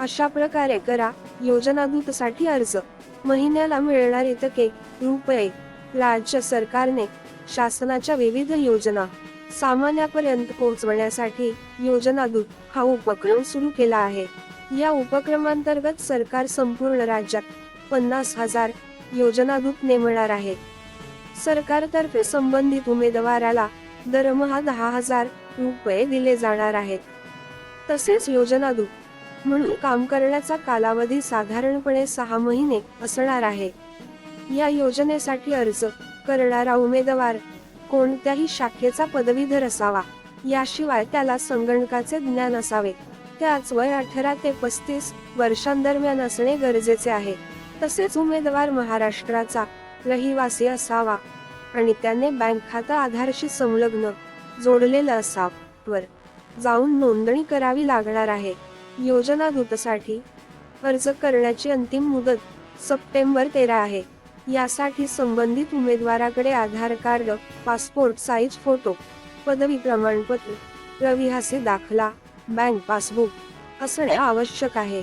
अशा प्रकारे करा. योजनादूतसाठी अर्ज. महिन्याला मिळणारे तके रुपये राज्य सरकारने शासनाच्या विविध योजना सामान्यापर्यंत पोहोचवण्यासाठी योजनादूत हा उपक्रम सुरू केला आहे. या उपक्रमांतर्गत सरकार संपूर्ण राज्यात पन्नास हजार योजनादूत नेमणार आहे. सरकारतर्फे संबंधित उमेदवाराला दरमहा दहा हजार रुपये दिले जाणार आहेत. तसेच योजनादूत म्हणून काम करण्याचा कालावधी साधारणपणे सहा महिने असणार आहे. या योजनेसाठी अर्ज करणारा उमेदवार कोणत्याही शाखेचा पदवीधर असावा याशिवाय त्याला संगणकाचे ज्ञान असावे. त्याच वय अठरा ते पस्तीस वर्षांदरम्यान असणे गरजेचे आहे. तसेच उमेदवार महाराष्ट्राचा रहिवासी असावा आणि त्याने बँक खातं आधारशी संलग्न जोडलेलं असावं. वर जाऊन नोंदणी करावी लागणार आहे. योजना दूतसाठी अर्ज करण्याची अंतिम मुदत सप्टेंबर तेरा आहे. यासाठी संबंधित उमेदवाराकडे Aadhaar card passport size photo पदवी प्रमाणपत्र रविहासे दाखला बँक पासबुक असणे आवश्यक आहे.